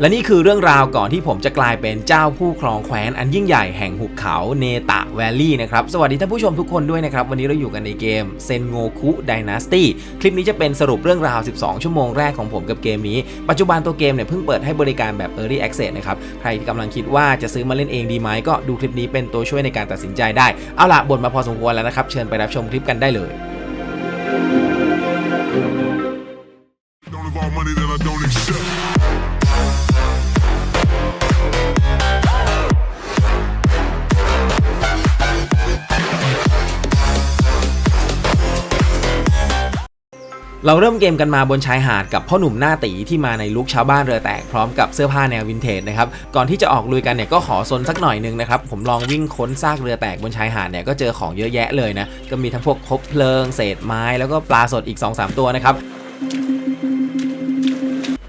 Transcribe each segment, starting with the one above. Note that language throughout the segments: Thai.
และนี่คือเรื่องราวก่อนที่ผมจะกลายเป็นเจ้าผู้ครองแคว้นอันยิ่งใหญ่แห่งหุบเขาเนตะแวลลี่นะครับ สวัสดีท่านผู้ชมทุกคนด้วยนะครับ วันนี้เราอยู่กันในเกมเซนโงคุไดนาสตี้คลิปนี้จะเป็นสรุปเรื่องราว 12 ชั่วโมงแรกของผมกับเกมนี้ ปัจจุบันตัวเกมเนี่ยเพิ่งเปิดให้บริการแบบ Early Access นะครับ ใครที่กำลังคิดว่าจะซื้อมาเล่นเองดีไหมก็ดูคลิปนี้เป็นตัวช่วยในการตัดสินใจได้ เอาละบ่นมาพอสมควรแล้วนะครับ เชิญไปรับชมคลิปกันได้เลย Don't involve money that I don't accept. เราเริ่มเกมกันมาบนชายหาดกับพ่อหนุ่มหน้าตีที่มาในลุคชาวบ้านเรือแตกพร้อมกับเสื้อผ้าแนววินเทจนะครับก่อนที่จะออกลุยกันเนี่ยก็ขอซนสักหน่อยนึงนะครับผมลองวิ่งค้นซากเรือแตกบนชายหาดเนี่ยก็เจอของเยอะแยะเลยนะก็มีทั้งพวกคบเพลิง เศษไม้ แล้วก็ปลาสดอีก 2-3 ตัวนะครับ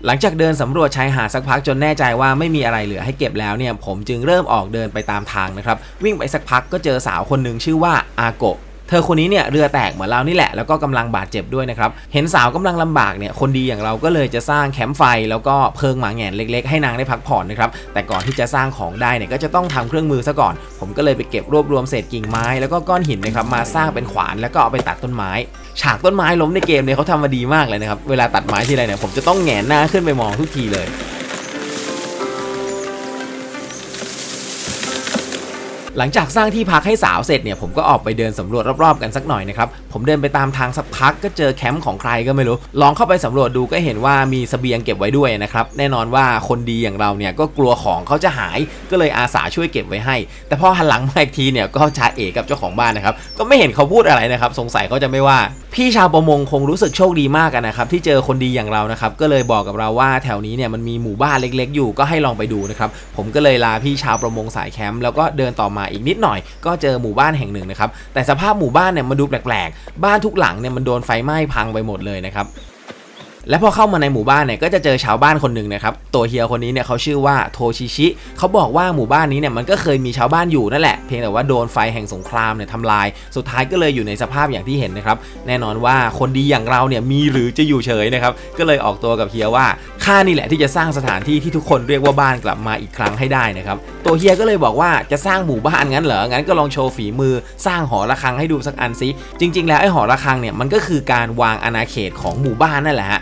หลังจากเดินสำรวจชายหาดสักพักจนแน่ใจว่าไม่มีอะไรเหลือให้เก็บแล้วเนี่ยผมจึงเริ่มออกเดินไปตามทางนะครับวิ่งไปสักพักก็เจอสาวคนหนึ่งชื่อว่าอาโกะ เธอคนนี้เนี่ยเรือแตกเหมือนเรานี่แหละแล้วก็กำลังบาดเจ็บด้วยนะครับเห็นสาวกำลังลำบากเนี่ยคนดีอย่างเราก็เลยจะสร้างแคมป์ไฟ แล้วก็เพิงหมาแหงนเล็ก ๆ ให้นางได้พักผ่อนนะครับแต่ก่อนที่จะสร้างของได้เนี่ยก็จะต้องทำเครื่องมือซะก่อน ผมก็เลยไปเก็บรวบรวมเศษกิ่งไม้แล้วก็ก้อนหินนะครับมาสร้างเป็นขวานแล้วก็เอาไปตัดต้นไม้ ฉากต้นไม้ล้มในเกมเนี่ยเขาทำมาดีมากเลยนะครับเวลาตัดไม้ทีไรเนี่ยผมจะต้องแงนหน้าขึ้นไปมองทุกทีเลย หลังจากสร้างที่พักให้สาวเสร็จเนี่ยผมก็ออกไปเดินสำรวจรอบๆกันสักหน่อยนะครับ ผมเดินไปตามทางสักพักก็เจอแคมป์ของใครก็ไม่รู้ ลองเข้าไปสำรวจดูก็เห็นว่ามีเสบียงเก็บไว้ด้วยนะครับ แน่นอนว่าคนดีอย่างเราเนี่ยก็กลัวของเขาจะหายก็เลยอาสาช่วยเก็บไว้ให้ แต่พอหันหลังมาอีกทีเนี่ยก็ชาเอกกับเจ้าของบ้านนะครับ ก็ไม่เห็นเขาพูดอะไรนะครับ สงสัยเขาจะไม่ว่า พี่ชาวประมงคงรู้สึกโชคดีมากนะครับที่เจอคนดีอย่างเรานะครับก็เลยบอกกับเราว่าแถวนี้เนี่ยมันมีหมู่บ้านเล็ก ๆ อยู่ก็ให้ลองไปดูนะครับผมก็เลยลาพี่ชาวประมงสายแคมป์แล้วก็เดินต่อมาอีกนิดหน่อย ก็เจอหมู่บ้านแห่งหนึ่งนะครับแต่สภาพหมู่บ้านเนี่ยมันดูแปลกๆบ้านทุกหลังเนี่ยมันโดนไฟไหม้พังไปหมดเลยนะครับ และพอเข้ามาในหมู่บ้านเนี่ยก็จะเจอชาวบ้านคนหนึ่งนะครับตัวเฮียคนนี้เนี่ยเขาชื่อว่าโทชิชิเขาบอกว่าหมู่บ้านนี้เนี่ยมันก็เคยมีชาวบ้านอยู่นั่นแหละเพียงแต่ว่าโดนไฟแห่งสงครามเนี่ยทำลาย สุดท้ายก็เลยอยู่ในสภาพอย่างที่เห็นนะครับแน่นอนว่าคนดีอย่างเราเนี่ยมีหรือจะอยู่เฉยนะครับก็เลยออกตัวกับเฮียว่าข้านี่แหละที่จะสร้างสถานที่ที่ทุกคนเรียกว่าบ้านกลับมาอีกครั้งให้ได้นะครับตัวเฮียก็เลยบอกว่าจะสร้างหมู่บ้านงั้นเหรองั้นก็ลองโชว์ฝีมือสร้างหอระฆังให้ดูสักอันซิจริง ๆ แล้วไอ้หอระฆังเนี่ยมันก็คือการวางอาณาเขตของหมู่บ้านนั่นแหละฮะ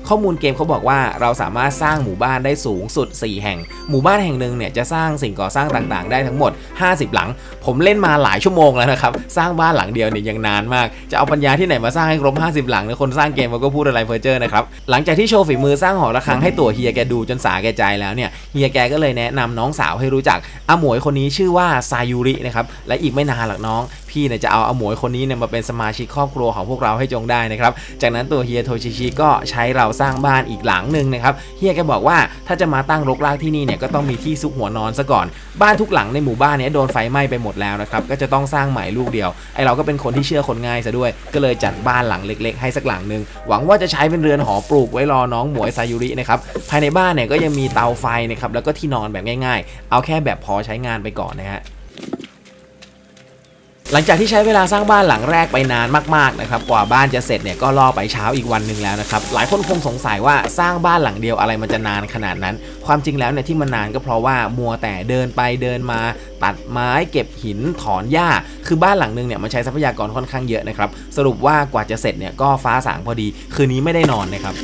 ข้อมูลเกมเขาบอกว่าเราสามารถสร้างหมู่บ้านได้สูงสุด 4 แห่ง หมู่บ้านแห่งหนึ่งเนี่ยจะสร้างสิ่งก่อสร้างต่างๆ ได้ทั้งหมด 50 หลัง ผมเล่นมาหลายชั่วโมงแล้วนะครับ สร้างบ้านหลังเดียวเนี่ยยังนานมาก จะเอาปัญญาที่ไหนมาสร้างให้ครบ 50 หลังเนี่ยคนสร้างเกมมันก็พูดอะไรเพอเจอร์นะครับ หลังจากที่โชว์ฝีมือสร้างหอระฆังให้ตัวเฮียแกดูจนสาแก่ใจแล้วเนี่ย เฮียแกก็เลยแนะนำน้องสาวให้รู้จักอาหมวยคนนี้ชื่อว่าซายูรินะครับ และอีกไม่นานหรอกน้อง พี่เนี่ยจะเอาอาหมวยคนนี้เนี่ยมาเป็นสมาชิกครอบครัวของพวกเราให้จงได้นะครับ จากนั้นตัวเฮียโทชิชิก็ใช้เราสร้างบ้านอีกหลังหนึ่งนะครับเฮียแกบอกว่าถ้าจะมาตั้งรกรากที่นี่เนี่ยก็ต้องมีที่ซุกหัวนอนซะก่อน บ้านทุกหลังในหมู่บ้านเนี่ยโดนไฟไหม้ไปหมดแล้วนะครับก็จะต้องสร้างใหม่ลูกเดียวไอเราก็เป็นคนที่เชื่อคนง่ายซะด้วย ก็เลยจัดบ้านหลังเล็ก ๆ ให้สักหลังหนึ่งหวังว่าจะใช้เป็นเรือนหอปลูกไว้รอน้องหมวยซายุรินะครับภายในบ้านเนี่ยก็ยังมีเตาไฟนะครับแล้วก็ที่นอนแบบง่าย ๆ เอาแค่แบบพอใช้งานไปก่อนนะฮะ หลังจากที่ใช้เวลาสร้างบ้านหลังแรกไปนานมากๆนะครับกว่าบ้านจะเสร็จเนี่ยก็ล่อไปเช้าอีกวันหนึ่งแล้วนะครับหลายคนคงสงสัยว่าสร้างบ้านหลังเดียวอะไรมันจะนานขนาดนั้น ความจริงแล้วเนี่ยที่มันนานก็เพราะว่ามัวแต่เดินไปเดินมา ตัดไม้เก็บหินถอนหญ้า คือบ้านหลังหนึงเนี่ยมันใช้ทรัพยากรค่อนข้างเยอะนะครับสรุปว่ากว่าจะเสร็จเนี่ยก็ฟ้าสางพอดี คืนนี้ไม่ได้นอนนะครับ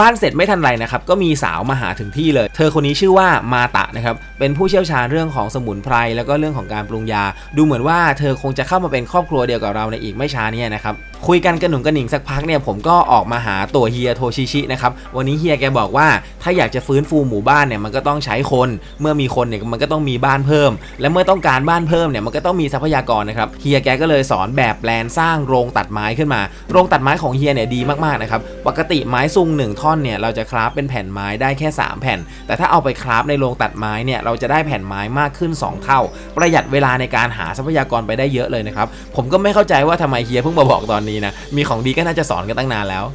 บ้านเสร็จไม่ทันไรนะครับก็มีสาวมาหาถึงที่เลย เธอคนนี้ชื่อว่ามาตะนะครับเป็นผู้เชี่ยวชาญเรื่องของสมุนไพรแล้วก็เรื่องของการปรุงยา ดูเหมือนว่าเธอคงจะเข้ามาเป็นครอบครัวเดียวกับเราในอีกไม่ช้านี้นะครับคุยกันกระหนุ่งกระหนิงสักพักเนี่ยผมก็ออกมาหาตัวเฮียโทชิชินะครับวันนี้เฮียแกบอกว่าถ้าอยากจะฟื้นฟูหมู่บ้านเนี่ยมันก็ต้องใช้คน เมื่อมีคนเนี่ยมันก็ต้องมีบ้านเพิ่ม และเมื่อต้องการบ้านเพิ่มเนี่ยมันก็ต้องมีทรัพยากรนะครับเฮียแกก็เลยสอนแบบแปลนสร้างโรงตัดไม้ขึ้นมา โรงตัดไม้ของเฮียเนี่ยดีมากๆนะครับปกติไม้ซุงหนึ่งท่อนเนี่ยเราจะคราฟเป็นแผ่นไม้ได้แค่ 3 แผ่น แต่ถ้าเอาไปคราฟในโรงตัดไม้เนี่ยเราจะได้แผ่นไม้มากขึ้น 2 เท่า ประหยัดเวลาในการหาทรัพยากรไปได้เยอะเลยนะครับผมก็ไม่เข้าใจว่าทำไมเฮียเพิ่งมาบอกตอนนี้นะ มีของดีก็น่าจะสอนกันตั้งนานแล้ว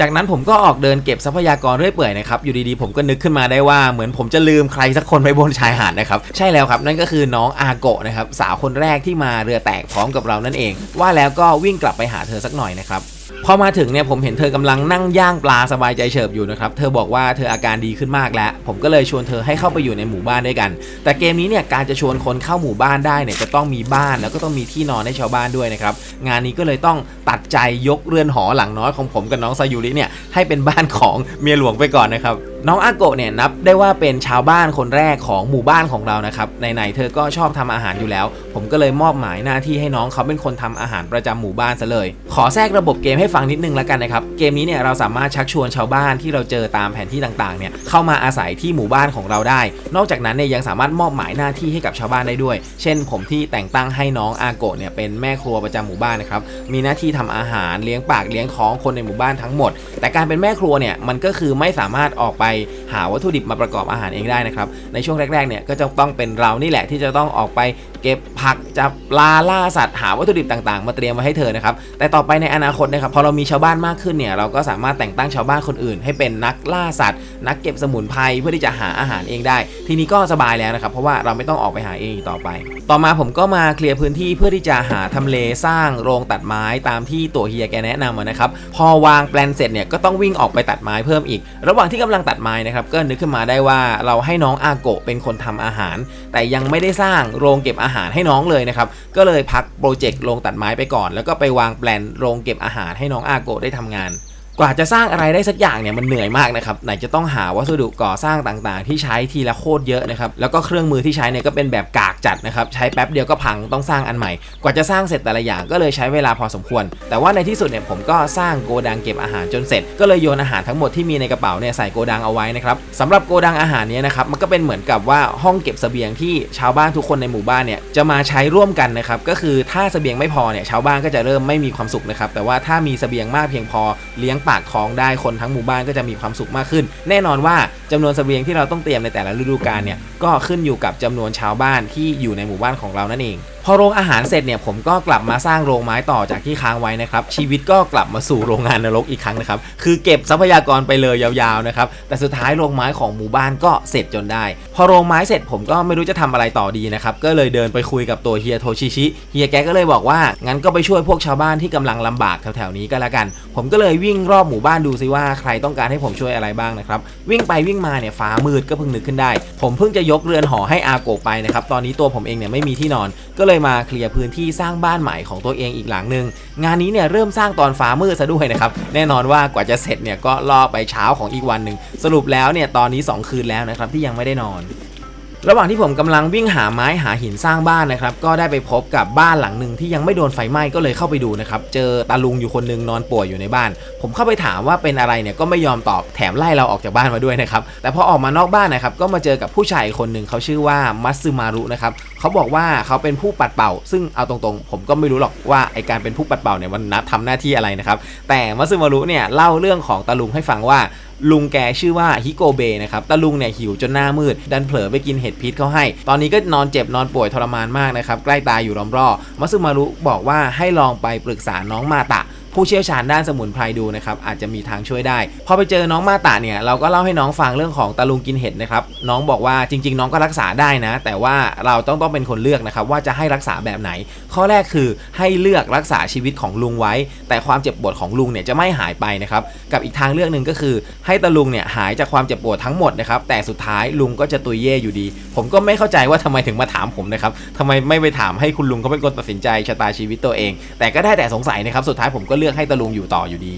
จากนั้นผมก็ออกเดินเก็บทรัพยากรเรื่อยเปื่อยนะครับ อยู่ดีๆผมก็นึกขึ้นมาได้ว่าเหมือนผมจะลืมใครสักคนไปบนชายหาดนะครับ ใช่แล้วครับ นั่นก็คือน้องอาโกะนะครับ สาวคนแรกที่มาเรือแตกพร้อมกับเรานั่นเอง ว่าแล้วก็วิ่งกลับไปหาเธอสักหน่อยนะครับ พอมาถึงเนี่ยผมเห็นเธอกำลังนั่งย่างปลาสบายใจเฉิบอยู่นะครับเธอบอกว่าเธออาการดีขึ้นมากแล้ว ผมก็เลยชวนเธอให้เข้าไปอยู่ในหมู่บ้านด้วยกัน แต่เกมนี้เนี่ยการจะชวนคนเข้าหมู่บ้านได้เนี่ยจะต้องมีบ้านแล้วก็ต้องมีที่นอนให้ชาวบ้านด้วยนะครับงานนี้ก็เลยต้องตัดใจยกเรือนหอหลังน้อยของผมกับน้องซายุริเนี่ยให้เป็นบ้านของเมียหลวงไปก่อนนะครับ น้องอาโกะเนี่ยนับได้ว่าเป็นชาวบ้านคนแรกของหมู่บ้านของเรานะครับไหนๆเธอก็ชอบทำอาหารอยู่แล้ว ผมก็เลยมอบหมายหน้าที่ให้น้องเขาเป็นคนทำอาหารประจำหมู่บ้านซะเลย ขอแทรกระบบเกมให้ฟังนิดนึงแล้วกันนะครับเกมนี้เนี่ยเราสามารถชักชวนชาวบ้านที่เราเจอตามแผนที่ต่างๆเนี่ยเข้ามาอาศัยที่หมู่บ้านของเราได้ นอกจากนั้นเนี่ยยังสามารถมอบหมายหน้าที่ให้กับชาวบ้านได้ด้วย เช่น ผมที่แต่งตั้งให้น้องอาโกะเนี่ยเป็นแม่ครัวประจำหมู่บ้านนะครับมีหน้าที่ทำอาหารเลี้ยงปากเลี้ยงท้องคนในหมู่บ้านทั้งหมด แต่การเป็นแม่ครัวเนี่ยมันก็คือไม่สามารถออกไปหาวัตถุดิบมาประกอบอาหารเองได้นะครับ ในช่วงแรกๆเนี่ยก็จะต้องเป็นเรานี่แหละที่จะต้องออกไปเก็บผักจับปลาล่าสัตว์หาวัตถุดิบต่างๆ มาเตรียมไว้ให้เธอนะครับ แต่ต่อไปในอนาคตนะครับพอเรามีชาวบ้านมากขึ้นเนี่ยเราก็สามารถแต่งตั้งชาวบ้านคนอื่น ให้เป็นนักล่าสัตว์ นักเก็บสมุนไพรเพื่อที่จะหาอาหารเองได้ ทีนี้ก็สบายแล้วนะครับเพราะว่าเราไม่ต้องออกไปหาเองต่อไป ต่อมาผมก็มาเคลียร์พื้นที่เพื่อที่จะหาทำเลสร้างโรงตัดไม้ตามที่ตัวเฮียแกแนะนำมานะครับพอวางแปลนเสร็จเนี่ยก็ต้องวิ่งออกไปตัดไม้เพิ่มอีก ระหว่างที่กำลังตัดไม้นะครับก็นึกขึ้นมาได้ว่าเราให้น้องอาโกะเป็นคนทำอาหาร แต่ยังไม่ได้สร้างโรงเก็บอาหารให้น้องเลยนะครับก็เลยพักโปรเจกต์โรงตัดไม้ไปก่อน แล้วก็ไปวางแปลนโรงเก็บอาหารให้น้องอาโกะได้ทำงาน กว่าจะสร้างอะไรได้สักอย่างเนี่ยมันเหนื่อยมากนะครับไหนจะต้องหาวัสดุก่อสร้างต่างๆ ที่ใช้ทีละโคตรเยอะนะครับแล้วก็เครื่องมือที่ใช้เนี่ยก็เป็นแบบกากจัดนะครับใช้แป๊บเดียวก็พังต้องสร้างอันใหม่ กว่าจะสร้างเสร็จแต่ละอย่างก็เลยใช้เวลาพอสมควร แต่ว่าในที่สุดเนี่ยผมก็สร้างโกดังเก็บอาหารจนเสร็จ ก็เลยโยนอาหารทั้งหมดที่มีในกระเป๋าเนี่ยใส่โกดังเอาไว้นะครับสำหรับโกดังอาหารเนี้นะครับมันก็เป็นเหมือนกับว่าห้องเก็บเสบียงที่ชาวบ้านทุกคนในหมู่บ้านเนี่ยจะมาใช้ร่วมกันนะครับก็คือถ้าเสบียงไม่พอเนี่ยชาวบ้านก็จะเริ่มไม่มีความสุขนะครับแต่ว่าถ้ามีเสบียงมากเพียงพอเลี้ยงปากท้องได้คนทั้งหมู่บ้านก็จะมีความสุขมากขึ้น แน่นอนว่าจำนวนเสบียงที่เราต้องเตรียมในแต่ละฤดูกาลเนี่ยก็ขึ้นอยู่กับจำนวนชาวบ้านที่อยู่ในหมู่บ้านของเรานั่นเองพอโรงอาหารเสร็จเนี่ยผมก็กลับมาสร้างโรงไม้ต่อจากที่ค้างไว้นะครับ ชีวิตก็กลับมาสู่โรงงานนรกอีกครั้งนะครับ คือเก็บทรัพยากรไปเลยยาวๆนะครับ แต่สุดท้ายโรงไม้ของหมู่บ้านก็เสร็จจนได้ พอโรงไม้เสร็จผมก็ไม่รู้จะทำอะไรต่อดีนะครับ ก็เลยเดินไปคุยกับตัวเฮียโทชิชิ เฮียแกก็เลยบอกว่า งั้นก็ไปช่วยพวกชาวบ้านที่กำลังลำบากแถวๆนี้ก็แล้วกัน ผมก็เลยวิ่งรอบหมู่บ้านดูซิว่าใครต้องการให้ผมช่วยอะไรบ้างนะครับ วิ่งไปวิ่งมาเนี่ยฟ้ามืดก็เพิ่งนึกขึ้นได้ ผมเพิ่งจะยกเรือนหอให้อาโกไปนะครับ ตอนนี้ตัวผมเองเนี่ยไม่มีที่นอน ก็เลยมาเคลียร์พื้นที่สร้างบ้านใหม่ของตัวเองอีกหลังหนึ่งงานนี้เนี่ยเริ่มสร้างตอนฟ้ามืดซะด้วยนะครับแน่นอนว่ากว่าจะเสร็จเนี่ยก็ล่อไปเช้าของอีกวันหนึ่งสรุปแล้วเนี่ยตอนนี้ 2 คืนแล้วนะครับที่ยังไม่ได้นอนระหว่างที่ผมกำลังวิ่งหาไม้หาหินสร้างบ้านนะครับ ก็ได้ไปพบกับบ้านหลังหนึ่งที่ยังไม่โดนไฟไหม้ก็เลยเข้าไปดูนะครับ เจอตาลุงอยู่คนหนึงนอนป่วยอยู่ในบ้าน ผมเข้าไปถามว่าเป็นอะไรเนี่ยก็ไม่ยอมตอบแถมไล่เราออกจากบ้านมาด้วยนะครับ แต่พอออกมานอกบ้านนะครับก็มาเจอกับผู้ชายคนหนึ่งเขาชื่อว่ามัตสึมารุนะครับ เขาบอกว่าเขาเป็นผู้ปัดเป่า ซึ่งเอาตรงๆ ผมก็ไม่รู้หรอกว่าไอการเป็นผู้ปัดเป่าเนี่ยมันนับทำหน้าที่อะไรนะครับ แต่มัตสึมารุเนี่ยเล่าเรื่องของตาลุงให้ฟังว่าลุงแกชื่อว่าฮิโกเบนะครับตาลุงเนี่ยหิวจนหน้ามืด ดันเผลอไปกินเห็ดพิษเขาให้ ตอนนี้ก็นอนเจ็บนอนป่วยทรมานมากนะครับ ใกล้ตายอยู่รอมรอมัตสึมารุบอกว่าให้ลองไปปรึกษาน้องมาตะ ผู้เชี่ยวชาญด้านสมุนไพรดูนะครับอาจจะมีทางช่วยได้ พอไปเจอน้องมาตะเนี่ยเราก็เล่าให้น้องฟังเรื่องของตาลุงกินเห็ดนะครับน้องบอกว่าจริง ๆ น้องก็รักษาได้นะ แต่ว่าเราต้องต้องเป็นคนเลือกนะครับว่าจะให้รักษาแบบไหน ข้อแรกคือให้เลือกรักษาชีวิตของลุงไว้ แต่ความเจ็บปวดของลุงเนี่ยจะไม่หายไปนะครับกับอีกทางเลือกหนึ่งก็คือ ให้ตาลุงเนี่ยหายจากความเจ็บปวดทั้งหมดนะครับแต่สุดท้ายลุงก็จะตุยเย่อยู่ดี ผมก็ไม่เข้าใจว่าทำไมถึงมาถามผมนะครับทำไมไม่ไปถามให้คุณลุงเขาเป็นคนตัดสินใจชะตาชีวิตตัวเอง แต่ก็ได้แต่สงสัยนะครับสุดท้ายผมก็เลือกให้ตาลุงอยู่ต่ออยู่ดี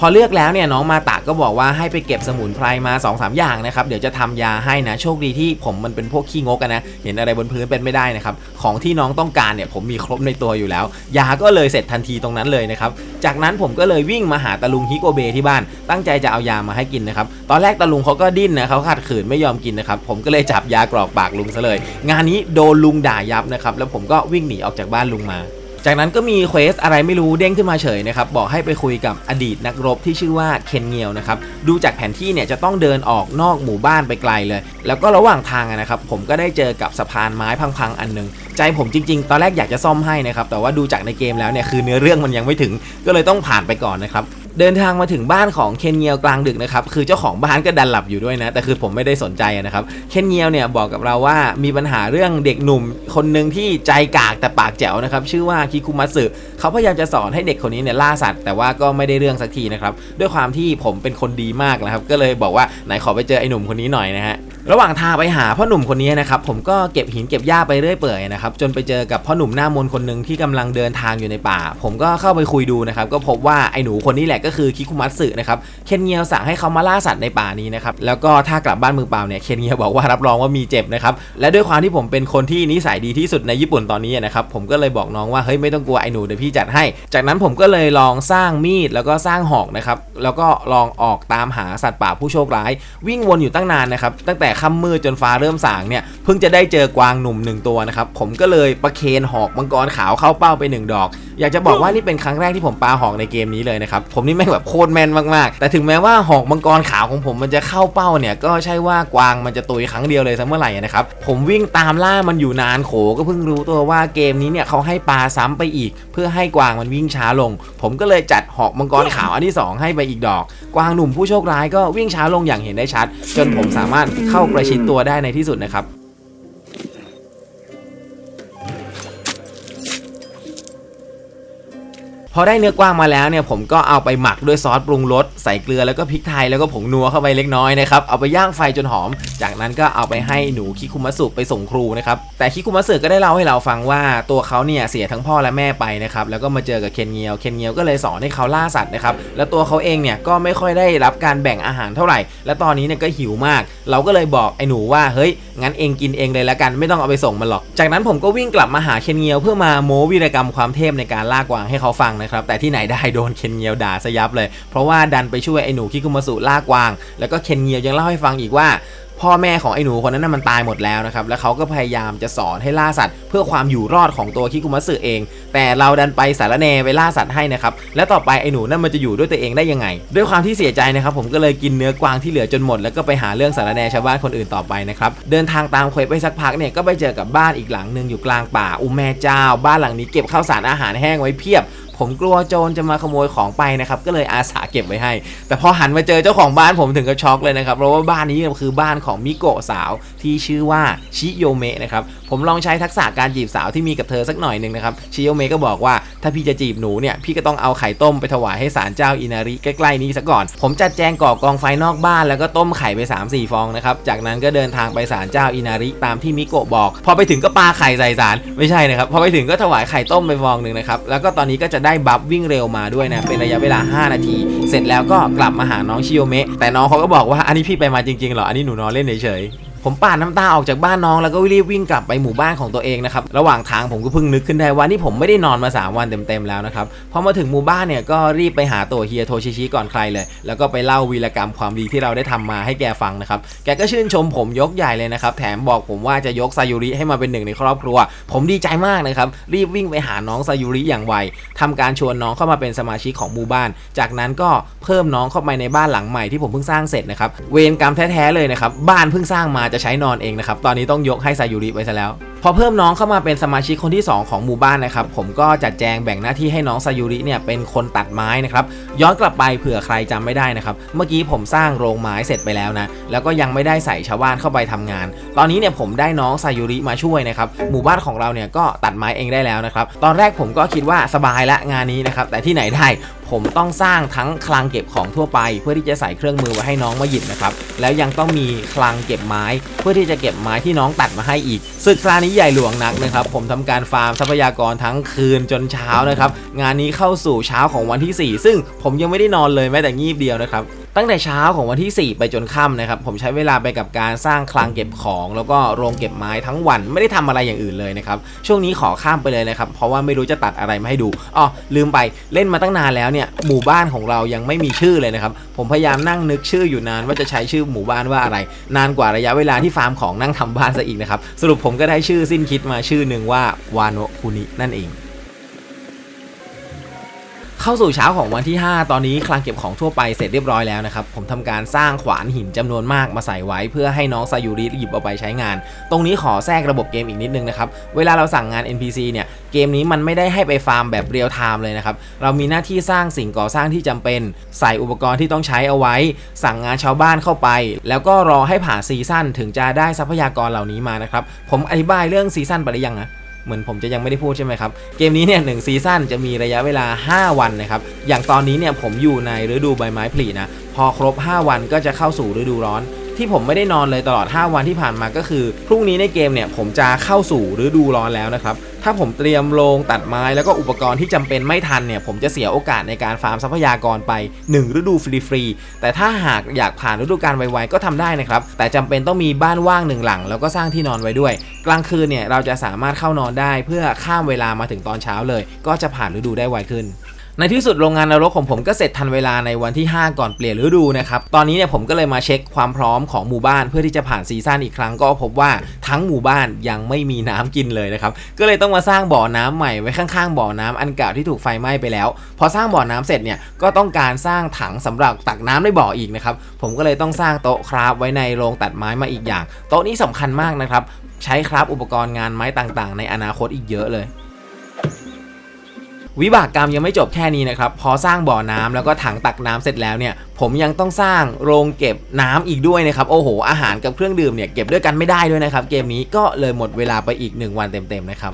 พอเลือกแล้วเนี่ยน้องมาตะก็บอกว่าให้ไปเก็บสมุนไพรมา2อสอย่างนะครับเดี๋ยวจะทำยาให้นะโชคดีที่ผมมันเป็นพวกขี้งกนะเห็นอะไรบนพื้นเป็นไม่ได้นะครับของที่น้องต้องการเนี่ยผมมีครบในตัวอยู่แล้ว ยาก็เลยเสร็จทันทีตรงนั้นเลยนะครับจากนั้นผมก็เลยวิ่งมาหาตาลุงฮิโกเบที่บ้าน ตั้งใจจะเอายามาให้กินนะครับตอนแรกตาลุงเขาก็ดิ้นนะเขาขัดขืนไม่ยอมกินนะครับผมก็เลยจับยากรอกปากลุงซะเลย งานนี้โดนลุงด่ายับนะครับแล้วผมก็วิ่งหนีออกจากบ้านลุงมา จากนั้นก็มีเควสอะไรไม่รู้เด้งขึ้นมาเฉยนะครับบอกให้ไปคุยกับอดีตนักรบที่ชื่อว่าเคนเงียวนะครับดูจากแผนที่เนี่ยจะต้องเดินออกนอกหมู่บ้านไปไกลเลย แล้วก็ระหว่างทางนะครับผมก็ได้เจอกับสะพานไม้พังๆอันหนึงใจผมจริง ๆ ตอนแรกอยากจะซ่อมให้นะครับแต่ว่าดูจากในเกมแล้วเนี่ยคือเนื้อเรื่องมันยังไม่ถึงก็เลยต้องผ่านไปก่อนนะครับ เดินทางมาถึงบ้านของเคนเงียวกลางดึกนะครับ คือเจ้าของบ้านก็ดันหลับอยู่ด้วยนะ แต่คือผมไม่ได้สนใจนะครับ เคนเงียวเนี่ยบอกกับเราว่ามีปัญหาเรื่องเด็กหนุ่ม คนหนึ่งที่ใจกากแต่ปากแจ๋วนะครับ ชื่อว่าคิคุมัสึเขาพยายามจะสอนให้เด็กคนนี้เนี่ยล่าสัตว์ แต่ว่าก็ไม่ได้เรื่องสักทีนะครับ ด้วยความที่ผมเป็นคนดีมากนะครับ ก็เลยบอกว่าไหนขอไปเจอไอ้หนุ่มคนนี้หน่อยนะฮะ ระหว่างทางไปหาพ่อหนุ่มคนนี้นะครับ ผมก็เก็บหินเก็บหญ้าไปเรื่อยเปื่อยนะครับ จนไปเจอกับพ่อหนุ่มหน้ามนคนหนึ่งที่กำลังเดินทางอยู่ในป่า ผมก็เข้าไปคุยดูนะครับ ก็พบว่าไอ้หนูคนนี้แหละก็คือคิคุมัตสึนะครับเคนเงียวสั่งให้เขามาล่าสัตว์ในป่านี้นะครับแล้วก็ถ้ากลับบ้านมือเปล่าเนี่ยเคนเงียวบอกว่ารับรองว่ามีเจ็บนะครับและด้วยความที่ผมเป็นคนที่นิสัยดีที่สุดในญี่ปุ่นตอนนี้นะครับผมก็เลยบอกน้องว่าเฮ้ยไม่ต้องกลัวไอ้หนูเดี๋ยวพี่จัดให้ จากนั้นผมก็เลยลองสร้างมีดแล้วก็สร้างหอกนะครับแล้วก็ลองออกตามหาสัตว์ป่าผู้โชคร้าย วิ่งวนอยู่ตั้งนานนะครับตั้งแต่ค่ำมืดจนฟ้าเริ่มสางเนี่ยเพิ่งจะได้เจอกวางหนุ่มหนึ่งตัวนะครับผมก็เลยประเคนหอกมังกรขาวเข้าเป้าไปหนึ่งดอก อยากจะบอกว่านี่เป็นครั้งแรกที่ผมปาหอกในเกมนี้เลยนะครับผมนี่แม่งแบบโคตรแม่นมากๆ แต่ถึงแม้ว่าหอกมังกรขาวของผมมันจะเข้าเป้าเนี่ยก็ใช่ว่ากวางมันจะตุยครั้งเดียวเลยสักเมื่อไหร่นะครับผมวิ่งตามล่ามันอยู่นานโขก็เพิ่งรู้ตัวว่าเกมนี้เนี่ยเขาให้ปลาซ้ำไปอีก เพื่อให้กวางมันวิ่งช้าลง ผมก็เลยจัดหอกมังกรขาวอันที่สองให้ไปอีกดอก กวางหนุ่มผู้โชคร้ายก็วิ่งช้าลงอย่างเห็นได้ชัด จนผมสามารถเข้าประชิดตัวได้ในที่สุดนะครับ พอได้เนื้อกว้างมาแล้วเนี่ยผมก็เอาไปหมักด้วยซอสปรุงรสใส่เกลือแล้วก็พริกไทยแล้วก็ผงนัวเข้าไปเล็กน้อยนะครับเอาไปย่างไฟจนหอม จากนั้นก็เอาไปให้หนูคิคุมัสึไปส่งครูนะครับแต่คิคุมัสึก็ได้เล่าให้เราฟังว่าตัวเขาเนี่ยเสียทั้งพ่อและแม่ไปนะครับแล้วก็มาเจอกับเคนเงียวเคนเงียวก็เลยสอนให้เขาล่าสัตว์นะครับแล้วตัวเขาเองเนี่ยก็ไม่ค่อยได้รับการแบ่งอาหารเท่าไหร่ และตอนนี้เนี่ยก็หิวมาก เราก็เลยบอกไอ้หนูว่าเฮ้ยงั้นเองกินเองเลยละกันไม่ต้องเอาไปส่งมันหรอก จากนั้นผมก็วิ่งกลับมาหาเคนเงียวเพื่อมาโม้วีรกรรมความเทพในการล่ากวางให้เขาฟังนะครับ แต่ที่ไหนได้โดนเคนเงียวด่าซะยับเลย เพราะว่าดันไปช่วยไอ้หนูคิคุมาสุล่ากวาง แล้วก็เคนเงียวยังเล่าให้ฟังอีกว่าพ่อแม่ของไอ้หนูคนนั้นนะมันตายหมดแล้วนะครับ แล้วเขาก็พยายามจะสอนให้ล่าสัตว์ เพื่อความอยู่รอดของตัวคิคุมัสึเอง แต่เราดันไปสารแนไปล่าสัตว์ให้นะครับ และต่อไปไอ้หนูนั่นมันจะอยู่ด้วยตัวเองได้ยังไง ด้วยความที่เสียใจนะครับ ผมก็เลยกินเนื้อกวางที่เหลือจนหมด แล้วก็ไปหาเรื่องสารแนชาวบ้านคนอื่นต่อไปนะครับ เดินทางตามเควไปสักพักเนี่ยก็ไปเจอกับบ้านอีกหลังหนึ่งอยู่กลางป่า อุแม่เจ้า บ้านหลังนี้เก็บข้าวสารอาหารแห้งไว้เพียบ ผมกลัวโจรจะมาขโมยของไปนะครับก็เลยอาสาเก็บไว้ให้ แต่พอหันมาเจอเจ้าของบ้านผมถึงกับช็อกเลยนะครับเพราะว่าบ้านนี้คือบ้านของมิโกะสาวที่ชื่อว่าชิโยเมะนะครับ ผมลองใช้ทักษะการจีบสาวที่มีกับเธอสักหน่อยหนึ่งนะครับชิโยเมก็บอกว่าถ้าพี่จะจีบหนูเนี่ยพี่ก็ต้องเอาไข่ต้มไปถวายให้ศาลเจ้าอินาริใกล้ๆนี้ซะก่อน ผมจัดแจงก่อกองไฟนอกบ้านแล้วก็ต้มไข่ไป 3-4 ฟองนะครับจากนั้นก็เดินทางไปศาลเจ้าอินาริตามที่มิโกะบอก พอไปถึงก็ปาไข่ใส่ศาลไม่ใช่นะครับพอไปถึงก็ถวายไข่ต้มไปฟองหนึ่งนะครับแล้วก็ตอนนี้ก็จะได้บัฟวิ่งเร็วมาด้วยนะเป็นระยะเวลา 5 นาที เสร็จแล้วก็กลับมาหาน้องชิโยเมะแต่น้องเขาก็บอกว่าอันนี้พี่ไปมาจริงๆเหรออันนี้หนูนอนเล่นเฉยๆ ผมปาดน้ำตาออกจากบ้านน้องแล้วก็รีบวิ่งกลับไปหมู่บ้านของตัวเองนะครับระหว่างทางผมก็เพิ่งนึกขึ้นได้ว่านี่ผมไม่ได้นอนมา 3 วันเต็มๆแล้วนะครับพอมาถึงหมู่บ้านเนี่ยก็รีบไปหาตัวเฮียโทชิชิก่อนใครเลย แล้วก็ไปเล่าวีรกรรมความดีที่เราได้ทำมาให้แกฟังนะครับแกก็ชื่นชมผมยกใหญ่เลยนะครับแถมบอกผมว่าจะยกซายุริให้มาเป็นหนึ่งในครอบครัว ผมดีใจมากนะครับรีบวิ่งไปหาน้องซายุริอย่างไวทำการชวนน้องเข้ามาเป็นสมาชิกของหมู่บ้าน จากนั้นก็เพิ่มน้องเข้าไปในบ้านหลังใหม่ที่ผมเพิ่งสร้างเสร็จนะครับเวรกรรมแท้ๆเลยนะครับบ้านเพิ่งสร้างมาจะใช้นอนเองนะครับ ตอนนี้ต้องยกให้ซายุริไปซะแล้ว พอเพิ่มน้องเข้ามาเป็นสมาชิกคนที่ 2 ของหมู่บ้านนะครับ ผมก็จัดแจงแบ่งหน้าที่ให้น้องซายุริเนี่ยเป็นคนตัดไม้นะครับย้อนกลับไปเผื่อใครจำไม่ได้นะครับเมื่อกี้ผมสร้างโรงไม้เสร็จไปแล้วนะแล้วก็ยังไม่ได้ใส่ชาวบ้านเข้าไปทำงาน ตอนนี้เนี่ยผมได้น้องซายุริมาช่วยนะครับหมู่บ้านของเราเนี่ยก็ตัดไม้เองได้แล้วนะครับตอนแรกผมก็คิดว่าสบายละงานนี้นะครับแต่ที่ไหนได้ผมต้องสร้างทั้งคลังเก็บของทั่วไป เพื่อที่จะใส่เครื่องมือไว้ให้น้องมาหยิบนะครับแล้วยังต้องมีคลังเก็บไม้ เพื่อที่จะเก็บไม้ที่น้องตัดมาให้อีกศึกครานี้ใหญ่หลวงนักนะครับ ผมทำการฟาร์มทรัพยากรทั้งคืนจนเช้านะครับ งานนี้เข้าสู่เช้าของวันที่ 4 ซึ่งผมยังไม่ได้นอนเลยแม้แต่งีบเดียวนะครับ ตั้งแต่เช้าของวันที่ 4 ไปจนค่ำนะครับ ผมใช้เวลาไปกับการสร้างคลังเก็บของ แล้วก็โรงเก็บไม้ทั้งวันไม่ได้ทำอะไรอย่างอื่นเลยนะครับ ช่วงนี้ขอข้ามไปเลยนะครับ เพราะว่าไม่รู้จะตัดอะไรมาให้ดูอ๋อลืมไปเล่นมาตั้งนานแล้วเนี่ยหมู่บ้านของเรายังไม่มีชื่อเลยนะครับ ผมพยายามนั่งนึกชื่ออยู่นานว่าจะใช้ชื่อหมู่บ้านว่าอะไร นานกว่าระยะเวลาที่ฟาร์มของนั่งทำบ้านซะอีกนะครับสรุปผมก็ได้ชื่อสิ้นคิดมาชื่อหนึ่งว่าวาโนคุนินั่นเอง เข้าสู่เช้าของวันที่ 5 ตอนนี้คลังเก็บของทั่วไปเสร็จเรียบร้อยแล้วนะครับ ผมทำการสร้างขวานหินจำนวนมากมาใส่ไว้เพื่อให้น้องซายูริหยิบเอาไปใช้งาน ตรงนี้ขอแทรกระบบเกมอีกนิดนึงนะครับ เวลาเราสั่งงาน NPC เนี่ยเกมนี้มันไม่ได้ให้ไปฟาร์มแบบเรียลไทม์เลยนะครับ เรามีหน้าที่สร้างสิ่งก่อสร้างที่จำเป็น ใส่อุปกรณ์ที่ต้องใช้เอาไว้ สั่งงานชาวบ้านเข้าไป แล้วก็รอให้ผ่านซีซั่นถึงจะได้ทรัพยากรเหล่านี้มานะครับผมอธิบายเรื่องซีซั่นไปหรือยังนะ เหมือนผมจะยังไม่ได้พูดใช่ไหมครับ เกมนี้เนี่ยหนึ่งซีซั่นจะมีระยะเวลา 5 วันนะครับ อย่างตอนนี้เนี่ยผมอยู่ในฤดูใบไม้ผลินะ พอครบ 5 วันก็จะเข้าสู่ฤดูร้อน ที่ผมไม่ได้นอนเลยตลอด 5 วันที่ผ่านมาก็คือพรุ่งนี้ในเกมเนี่ยผมจะเข้าสู่ฤดูร้อนแล้วนะครับถ้าผมเตรียมโรงตัดไม้แล้วก็อุปกรณ์ที่จำเป็นไม่ทันเนี่ยผมจะเสียโอกาสในการฟาร์มทรัพยากรไป 1 ฤดูฟรีๆแต่ถ้าหากอยากผ่านฤดูกาลไวๆก็ทำได้นะครับแต่จำเป็นต้องมีบ้านว่างหนึ่งหลัง แล้วก็สร้างที่นอนไว้ด้วย กลางคืนเนี่ยเราจะสามารถเข้านอนได้เพื่อข้ามเวลามาถึงตอนเช้าเลย ก็จะผ่านฤดูได้ไวขึ้น ในที่สุดโรงงานนรกของผมก็เสร็จทันเวลาในวันที่ 5 ก่อนเปลี่ยนฤดูนะครับ ตอนนี้เนี่ยผมก็เลยมาเช็คความพร้อมของหมู่บ้านเพื่อที่จะผ่านซีซั่นอีกครั้งก็พบว่าทั้งหมู่บ้านยังไม่มีน้ำกินเลยนะครับ ก็เลยต้องมาสร้างบ่อน้ำใหม่ไว้ข้างๆบ่อน้ำอันเก่าที่ถูกไฟไหม้ไปแล้ว พอสร้างบ่อน้ำเสร็จเนี่ยก็ต้องการสร้างถังสำหรับตักน้ำในบ่ออีกนะครับ ผมก็เลยต้องสร้างโต๊ะคราฟไว้ในโรงตัดไม้มาอีกอย่าง โต๊ะนี้สำคัญมากนะครับ ใช้คราฟอุปกรณ์งานไม้ต่างๆ ในอนาคตอีกเยอะเลย วิบากกรรมยังไม่จบแค่นี้นะครับ พอสร้างบ่อน้ำแล้วก็ถังตักน้ำเสร็จแล้วเนี่ย ผมยังต้องสร้างโรงเก็บน้ำอีกด้วยนะครับ โอ้โห อาหารกับเครื่องดื่มเนี่ยเก็บด้วยกันไม่ได้ด้วยนะครับ เกมนี้ก็เลยหมดเวลาไปอีก 1 วันเต็มๆนะครับ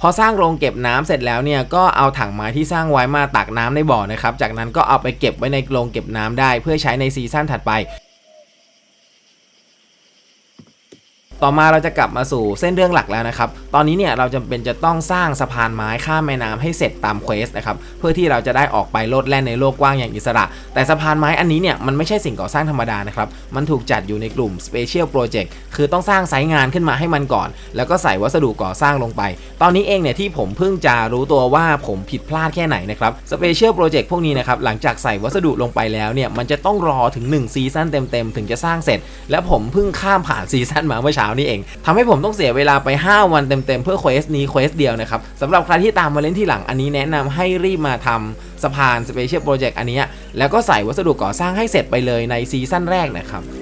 พอสร้างโรงเก็บน้ำเสร็จแล้วเนี่ยก็เอาถังไม้ที่สร้างไว้มาตักน้ำในบ่อนะครับ จากนั้นก็เอาไปเก็บไว้ในโรงเก็บน้ำได้ เพื่อใช้ในซีซั่นถัดไป ต่อมาเราจะกลับมาสู่เส้นเรื่องหลักแล้วนะครับ ตอนนี้เนี่ยเราจำเป็นจะต้องสร้างสะพานไม้ข้ามแม่น้ำให้เสร็จตามเควสนะครับ เพื่อที่เราจะได้ออกไปโลดแล่นในโลกกว้างอย่างอิสระ แต่สะพานไม้อันนี้เนี่ยมันไม่ใช่สิ่งก่อสร้างธรรมดานะครับ มันถูกจัดอยู่ในกลุ่ม Special Project คือต้องสร้างไซต์งานขึ้นมาให้มันก่อน แล้วก็ใส่วัสดุก่อสร้างลงไป ตอนนี้เองเนี่ยที่ผมเพิ่งจะรู้ตัวว่าผมผิดพลาดแค่ไหนนะครับ Special Project พวกนี้นะครับหลังจากใส่วัสดุลงไปแล้วเนี่ยมันจะต้องรอถึง1ซีซั่นเต็มๆถึงจะสร้างเสร็จ และผมเพิ่งข้ามผ่านซีซั่นมาเมื่อเช้านี่เองทำให้ผมต้องเสียเวลาไป 5 วันเต็มๆ เพื่อเควสนี้เควสเดียวนะครับสำหรับใครที่ตามมาเล่นที่หลังอันนี้แนะนำให้รีบมาทำสะพานสเปเชียลโปรเจกต์อันนี้ แล้วก็ใส่วัสดุก่อสร้างให้เสร็จไปเลยในซีซั่นแรกนะครับ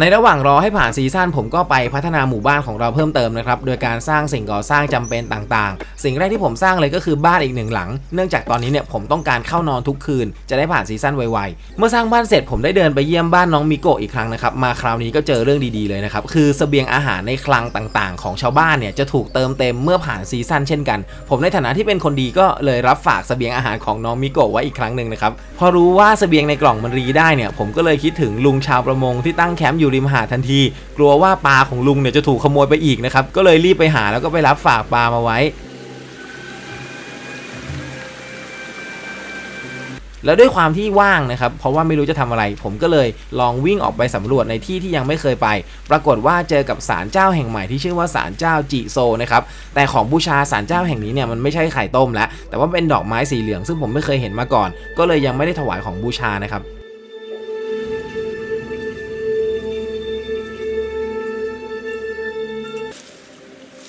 ในระหว่างรอให้ผ่านซีซั่นผมก็ไปพัฒนาหมู่บ้านของเราเพิ่มเติมนะครับโดยการสร้างสิ่งก่อสร้างจำเป็นต่างๆ สิ่งแรกที่ผมสร้างเลยก็คือบ้านอีกหนึ่งหลัง เนื่องจากตอนนี้เนี่ยผมต้องการเข้านอนทุกคืน จะได้ผ่านซีซั่นไวๆ เมื่อสร้างบ้านเสร็จผมได้เดินไปเยี่ยมบ้านน้องมิโกะอีกครั้งนะครับมาคราวนี้ก็เจอเรื่องดีๆเลยนะครับคือเสบียงอาหารในคลังต่างๆ ของชาวบ้านเนี่ยจะถูกเติมเต็มเมื่อผ่านซีซั่นเช่นกัน ผมในฐานะที่เป็นคนดีก็เลยรับฝากเสบียงอาหารของน้องมิโกะไว้อีกครั้งหนึ่งนะครับพอรู้ว่าเสบียงในกล่องมันรีได้เนี่ยผมก็เลยคิดถึงลุงชาวประมงที่ตั้งแคมป์อยู่ริมหาดทันที กลัวว่าปลาของลุงเนี่ยจะถูกขโมยไปอีกนะครับก็เลยรีบไปหาแล้วก็ไปรับฝากปลามาไว้แล้วด้วยความที่ว่างนะครับ เพราะว่าไม่รู้จะทำอะไร ผมก็เลยลองวิ่งออกไปสำรวจในที่ที่ยังไม่เคยไป ปรากฏว่าเจอกับศาลเจ้าแห่งใหม่ที่ชื่อว่าศาลเจ้าจิโซนะครับ แต่ของบูชาศาลเจ้าแห่งนี้เนี่ยมันไม่ใช่ไข่ต้มแล้ว แต่ว่าเป็นดอกไม้สีเหลืองซึ่งผมไม่เคยเห็นมาก่อน ก็เลยยังไม่ได้ถวายของบูชานะครับ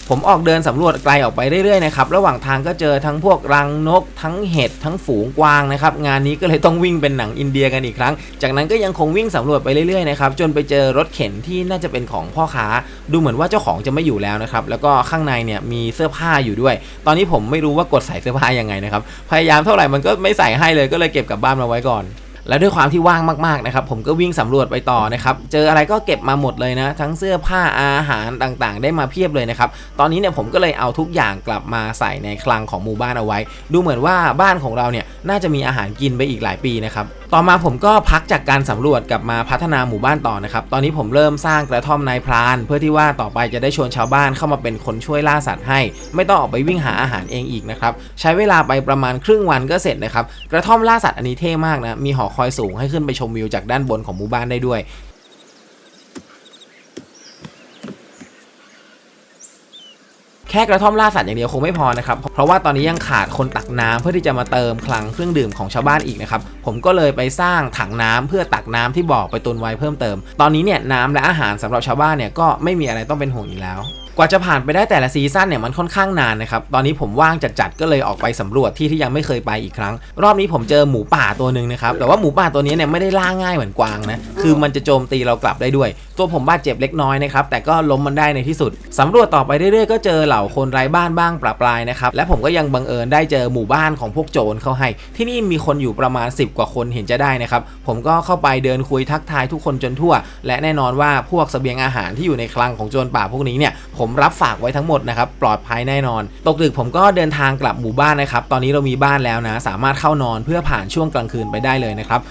ผมออกเดินสำรวจไกลออกไปเรื่อยๆนะครับระหว่างทางก็เจอทั้งพวกรังนก ทั้งเห็ดทั้งฝูงกวางนะครับงานนี้ก็เลยต้องวิ่งเป็นหนังอินเดียกันอีกครั้ง จากนั้นก็ยังคงวิ่งสำรวจไปเรื่อยๆนะครับจนไปเจอรถเข็นที่น่าจะเป็นของพ่อค้า ดูเหมือนว่าเจ้าของจะไม่อยู่แล้วนะครับแล้วก็ข้างในเนี่ยมีเสื้อผ้าอยู่ด้วย ตอนนี้ผมไม่รู้ว่ากดใส่เสื้อผ้ายังไงนะครับพยายามเท่าไหร่มันก็ไม่ใส่ให้เลยก็เลยเก็บกลับบ้านมาไว้ก่อน และด้วยความที่ว่างมากๆนะครับผมก็วิ่งสำรวจไปต่อนะครับเจออะไรก็เก็บมาหมดเลยนะ ทั้งเสื้อผ้าอาหารต่างๆ ได้มาเพียบเลยนะครับตอนนี้เนี่ยผมก็เลยเอาทุกอย่างกลับมาใส่ในคลังของหมู่บ้านเอาไว้ ดูเหมือนว่าบ้านของเราเนี่ยน่าจะมีอาหารกินไปอีกหลายปีนะครับต่อมาผมก็พักจากการสำรวจกลับมาพัฒนาหมู่บ้านต่อนะครับตอนนี้ผมเริ่มสร้างกระท่อมนายพราน เพื่อที่ว่าต่อไปจะได้ชวนชาวบ้านเข้ามาเป็นคนช่วยล่าสัตว์ให้ ไม่ต้องออกไปวิ่งหาอาหารเองอีกนะครับใช้เวลาไปประมาณครึ่งวันก็เสร็จนะครับกระท่อมล่าสัตว์อันนี้เท่มากนะมีหอคอยสูงให้ขึ้นไปชมวิวจากด้านบนของหมู่บ้านได้ด้วยแค่กระท่อมล่าสัตว์อย่างเดียวคงไม่พอนะครับ เพราะว่าตอนนี้ยังขาดคนตักน้ำเพื่อที่จะมาเติมคลังเครื่องดื่มของชาวบ้านอีกนะครับ ผมก็เลยไปสร้างถังน้ำเพื่อตักน้ำที่บ่อไปตุนไว้เพิ่มเติม ตอนนี้เนี่ยน้ำและอาหารสำหรับชาวบ้านเนี่ยก็ไม่มีอะไรต้องเป็นห่วงอีกแล้ว กว่าจะผ่านไปได้แต่ละซีซั่นเนี่ยมันค่อนข้างนานนะครับ ตอนนี้ผมว่างจัดๆก็เลยออกไปสำรวจที่ที่ยังไม่เคยไปอีกครั้ง รอบนี้ผมเจอหมูป่าตัวหนึ่งนะครับ แต่ว่าหมูป่าตัวนี้เนี่ยไม่ได้ล่าง่ายเหมือนกวางนะ คือมันจะโจมตีเรากลับได้ด้วย ตัวผมบาดเจ็บเล็กน้อยนะครับ แต่ก็ล้มมันได้ในที่สุด สำรวจต่อไปเรื่อยๆก็เจอเหล่าคนไร้บ้านบ้างปลาปลายนะครับ และผมก็ยังบังเอิญได้เจอหมู่บ้านของพวกโจรเข้าให้ ที่นี่มีคนอยู่ประมาณ 10 กว่าคนเห็นจะได้นะครับ ผมก็เข้าไปเดินคุยทักทายทุกคนจนทั่ว และแน่นอนว่าพวกเสบียงอาหารที่อยู่ในคลังของโจรป่าพวกนี้เนี่ยผมรับฝากไว้ทั้งหมดนะครับปลอดภัยแน่นอน ตกดึกผมก็เดินทางกลับหมู่บ้านนะครับ ตอนนี้เรามีบ้านแล้วนะ สามารถเข้านอนเพื่อผ่านช่วงกลางคืนไปได้เลยนะครับ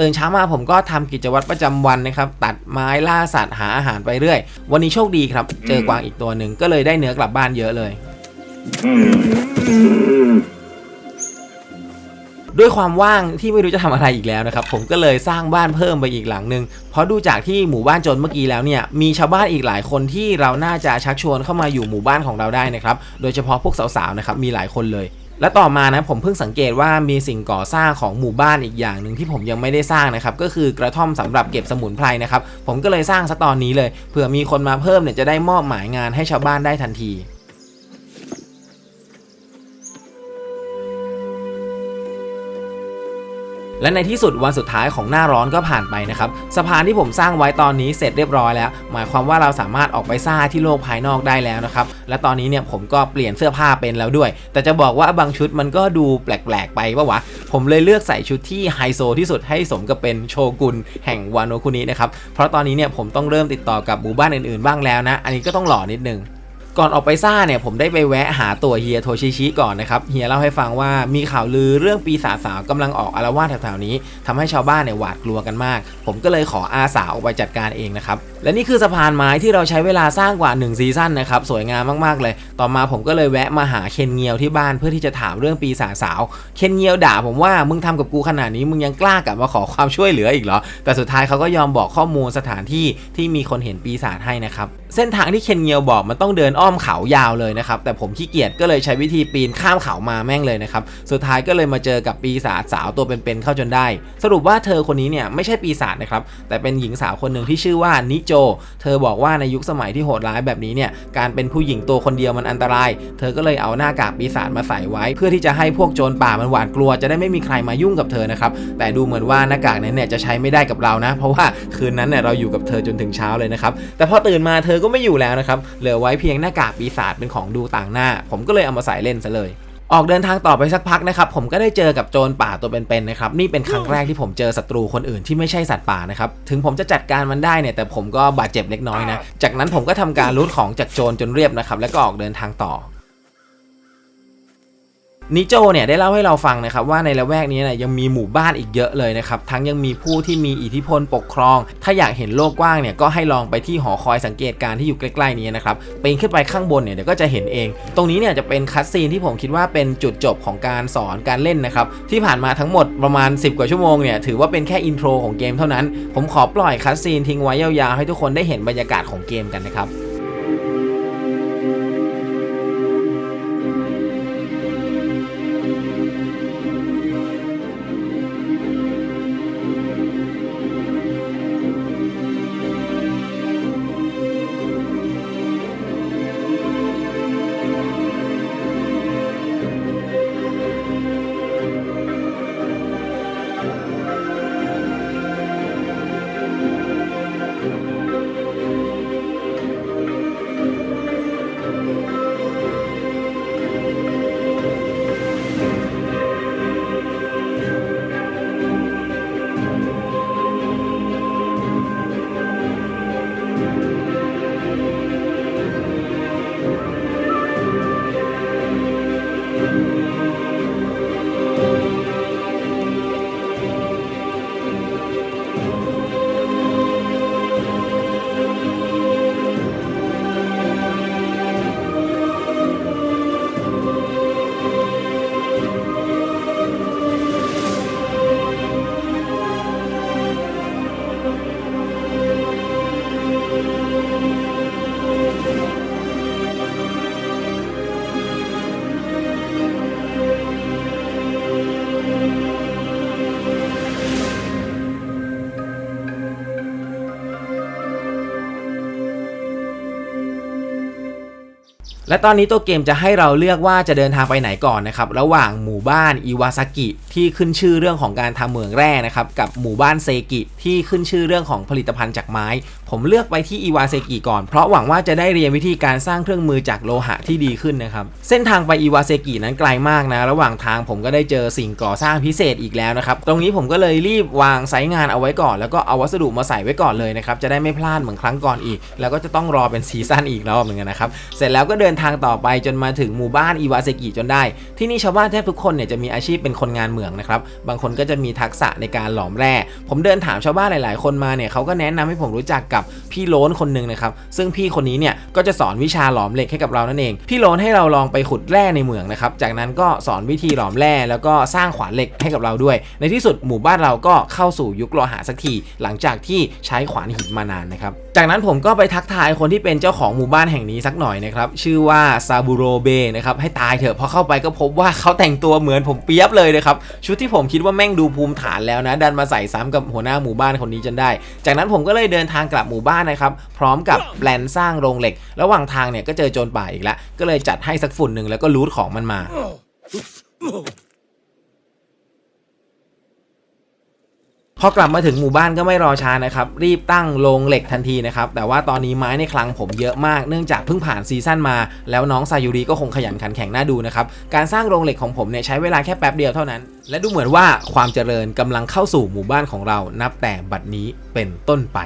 ตื่นเช้ามาผมก็ทำกิจวัตรประจำวันนะครับ ตัดไม้ล่าสัตว์หาอาหารไปเรื่อย วันนี้โชคดีครับ เจอกวางอีกตัวหนึ่งก็เลยได้เนื้อกลับบ้านเยอะเลย ด้วยความว่างที่ไม่รู้จะทำอะไรอีกแล้วนะครับผมก็เลยสร้างบ้านเพิ่มไปอีกหลังหนึ่งเพราะดูจากที่หมู่บ้านจนเมื่อกี้แล้วเนี่ยมีชาวบ้านอีกหลายคนที่เราน่าจะชักชวนเข้ามาอยู่หมู่บ้านของเราได้นะครับโดยเฉพาะพวกสาวๆนะครับมีหลายคนเลยและต่อมานะผมเพิ่งสังเกตว่ามีสิ่งก่อสร้างของหมู่บ้านอีกอย่างหนึ่งที่ผมยังไม่ได้สร้างนะครับก็คือกระท่อมสำหรับเก็บสมุนไพรนะครับผมก็เลยสร้างซะตอนนี้เลยเผื่อมีคนมาเพิ่มเนี่ยจะได้มอบหมายงานให้ชาวบ้านได้ทันที และในที่สุดวันสุดท้ายของหน้าร้อนก็ผ่านไปนะครับสะพานที่ผมสร้างไว้ตอนนี้เสร็จเรียบร้อยแล้ว หมายความว่าเราสามารถออกไปซ่าที่โลกภายนอกได้แล้วนะครับและตอนนี้เนี่ยผมก็เปลี่ยนเสื้อผ้าเป็นแล้วด้วย แต่จะบอกว่าบางชุดมันก็ดูแปลกๆไปปะวะผมเลยเลือกใส่ชุดที่ไฮโซที่สุดให้สมกับเป็นโชกุนแห่งวานโนคุนินะครับเพราะตอนนี้เนี่ยผมต้องเริ่มติดต่อกับหมู่บ้านอื่นๆบ้างแล้วนะ อันนี้ก็ต้องหล่อนิดนึง ก่อนออกไปซ่าเนี่ยผมได้ไปแวะหาตัวเฮียโทชิชิก่อนนะครับเฮียเล่าให้ฟังว่ามีข่าวลือเรื่องปีศาจสาวกำลังออกอารวาสแถวๆนี้ทำให้ชาวบ้านเนี่ยหวาดกลัวกันมาก ผมก็เลยขออาสาออกไปจัดการเองนะครับ และนี่คือสะพานไม้ที่เราใช้เวลาสร้างกว่า1ซีซั่นนะครับสวยงามมากๆเลย ต่อมาผมก็เลยแวะมาหาเคนเงียวที่บ้านเพื่อที่จะถามเรื่องปีศาจสาว เคนเงียวด่าผมว่ามึงทำกับกูขนาดนี้มึงยังกล้ากลับมาขอความช่วยเหลืออีกเหรอ แต่สุดท้ายเขาก็ยอมบอกข้อมูลสถานที่ที่มีคนเห็นปีศาจให้นะครับเส้นทางที่เคนเงียวบอกมันต้องเดินอ้อมเขายาวเลยนะครับแต่ผมขี้เกียจก็เลยใช้วิธีปีนข้ามเขามาแม่งเลยนะครับสุดท้ายก็เลยมาเจอกับปีศาจสาวตัวเป็นๆเข้าจนได้ สรุปว่าเธอคนนี้เนี่ยไม่ใช่ปีศาจนะครับแต่เป็นหญิงสาวคนหนึ่งที่ชื่อว่านิโจเธอบอกว่าในยุคสมัยที่โหดร้ายแบบนี้เนี่ย การเป็นผู้หญิงตัวคนเดียวมันอันตราย เธอก็เลยเอาหน้ากากปีศาจมาใส่ไว้ เพื่อที่จะให้พวกโจรป่ามันหวาดกลัว จะได้ไม่มีใครมายุ่งกับเธอนะครับ แต่ดูเหมือนว่าหน้ากากนั้นเนี่ยจะใช้ไม่ได้กับเรานะ เพราะว่าคืนนั้นเนี่ยเราอยู่กับเธอจนถึงเช้าเลยนะครับ แต่พอตื่นมาเธอก็ไม่อยู่แล้วนะครับ เหลือไว้เพียงหน้ากากปีศาจเป็นของดูต่างหน้า ผมก็เลยเอามาใส่เล่นซะเลย ออกเดินทางต่อไปสักพักนะครับผมก็ได้เจอกับโจรป่าตัวเป็นๆนะครับนี่เป็นครั้งแรกที่ผมเจอศัตรูคนอื่นที่ไม่ใช่สัตว์ป่านะครับถึงผมจะจัดการมันได้เนี่ยแต่ผมก็บาดเจ็บเล็กน้อยนะจากนั้นผมก็ทำการรูดของจากโจรจนเรียบนะครับแล้วก็ออกเดินทางต่อ นิโจเนี่ยได้เล่าให้เราฟังนะครับว่าในละแวกนี้เนี่ยยังมีหมู่บ้านอีกเยอะเลยนะครับทั้งยังมีผู้ที่มีอิทธิพลปกครอง ถ้าอยากเห็นโลกกว้างเนี่ยก็ให้ลองไปที่หอคอยสังเกตการณ์ที่อยู่ใกล้ๆนี้นะครับปีนขึ้นไปข้างบนเนี่ยเดี๋ยวก็จะเห็นเอง ตรงนี้เนี่ยจะเป็นคัสซีนที่ผมคิดว่าเป็นจุดจบของการสอนการเล่นนะครับที่ผ่านมาทั้งหมดประมาณ 10 กว่าชั่วโมงเนี่ยถือว่าเป็นแค่อินโทรของเกมเท่านั้น ผมขอปล่อยคัสซีนทิ้งไว้ยาวๆให้ทุกคนได้เห็นบรรยากาศของเกมกันนะครับ และตอนนี้ตัวเกมจะให้เราเลือกว่าจะเดินทางไปไหนก่อนนะครับ ระหว่างหมู่บ้านอิวาซากิที่ขึ้นชื่อเรื่องของการทำเหมืองแร่นะครับ กับหมู่บ้านเซกิที่ขึ้นชื่อเรื่องของผลิตภัณฑ์จากไม้ ผมเลือกไปที่อิวาเซกิก่อน เพราะหวังว่าจะได้เรียนวิธีการสร้างเครื่องมือจากโลหะที่ดีขึ้นนะครับ เส้นทางไปอิวาเซกินั้นไกลมากนะ ระหว่างทางผมก็ได้เจอสิ่งก่อสร้างพิเศษอีกแล้วนะครับ ตรงนี้ผมก็เลยรีบวางไซต์งานเอาไว้ก่อน แล้วก็เอาวัสดุมาใส่ไว้ก่อนเลยนะครับ จะได้ไม่พลาดเหมือนครั้งก่อนอีก แล้วก็จะต้องรอเป็นซีซั่นอีกรอบหนกันนะครับ เสร็จแล้วก็เดินทางต่อไปจนมาถึงหมู่บ้านอิวาเซกิจนได้ ที่นี่ชาวบ้านแทบทุกคนเนี่ยจะมีอาชีพเป็นคนงานเหมืองนะครับ บางคนก็จะมีทักษะในการหลอมแร่ ผมเดินถามชาวบ้านหลาย ๆ คนมาเนี่ยเขาก็แนะนำให้ผมรู้จักกับพี่โลนคนหนึ่งนะครับ ซึ่งพี่คนนี้เนี่ยก็จะสอนวิชาหลอมเหล็กให้กับเรานั่นเอง พี่โลนให้เราลองไปขุดแร่ในเหมืองนะครับ จากนั้นก็สอนวิธีหลอมแร่แล้วก็สร้างขวานเหล็กให้กับเราด้วย ในที่สุดหมู่บ้านเราก็เข้าสู่ยุคโลหะสักที หลังจากที่ใช้ขวานหินมานานนะครับ จากนั้นผมก็ไปทักทายคนที่เป็นเจ้าของหมู่บ้านแห่งนี้สักหน่อยนะครับ ชื่อว่าซาบูโรเบนะครับให้ตายเถอะพอเข้าไปก็พบว่าเขาแต่งตัวเหมือนผมเปียบเลยนะครับชุดที่ผมคิดว่าแม่งดูภูมิฐานแล้วนะดันมาใส่ซ้ำกับหัวหน้าหมู่บ้านคนนี้จนได้ จากนั้นผมก็เลยเดินทางกลับหมูู่่บ้านนะครับ พร้อมกับแปลนสร้างโรงเหล็ก ระหว่างทางเนี่ยก็เจอโจรป่าอีกแล้ว ก็เลยจัดให้สักฝุ่นหนึ่งแล้วก็รูทของมันมาพอกลับมาถึงหมู่บ้านก็ไม่รอช้านะครับ รีบตั้งโรงเหล็กทันทีนะครับ แต่ว่าตอนนี้ไม้ในคลังผมเยอะมากเนื่องจากเพิ่งผ่านซีซั่นมา แล้วน้องซายูริก็คงขยันขันแข็งน่าดูนะครับ การสร้างโรงเหล็กของผมเนี่ยใช้เวลาแค่แป๊บเดียวเท่านั้น และดูเหมือนว่าความเจริญกำลังเข้าสู่หมู่บ้านของเรานับแต่บัดนี้เป็นต้นไป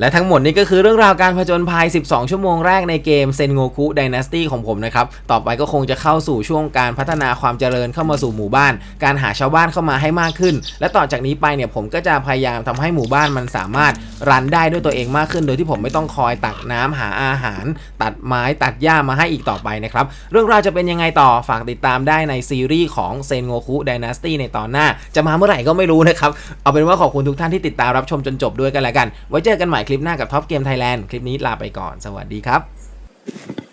และทั้งหมดนี้ก็คือเรื่องราวการผจญภัย 12 ชั่วโมงแรกในเกมเซนโงคุ Dynasty ของผมนะครับ ต่อไปก็คงจะเข้าสู่ช่วงการพัฒนาความเจริญเข้ามาสู่หมู่บ้าน การหาชาวบ้านเข้ามาให้มากขึ้น และต่อจากนี้ไปเนี่ยผมก็จะพยายามทำให้หมู่บ้านมันสามารถรันได้ด้วยตัวเองมากขึ้น โดยที่ผมไม่ต้องคอยตักน้ำหาอาหาร ตัดไม้ตัดหญ้ามาให้อีกต่อไปนะครับ เรื่องราวจะเป็นยังไงต่อฝากติดตามได้ในซีรีส์ของเซนโงคุ Dynasty ในตอนหน้า จะมาเมื่อไหร่ก็ไม่รู้นะครับ เอาเป็นว่าขอบคุณทุกท่านที่ติดตามรับชมจนจบด้วยกันแล้วกัน ไว้เจอกันใหม่คลิปหน้ากับท็อปเกมไทยแลนด์คลิปนี้ลาไปก่อน สวัสดีครับ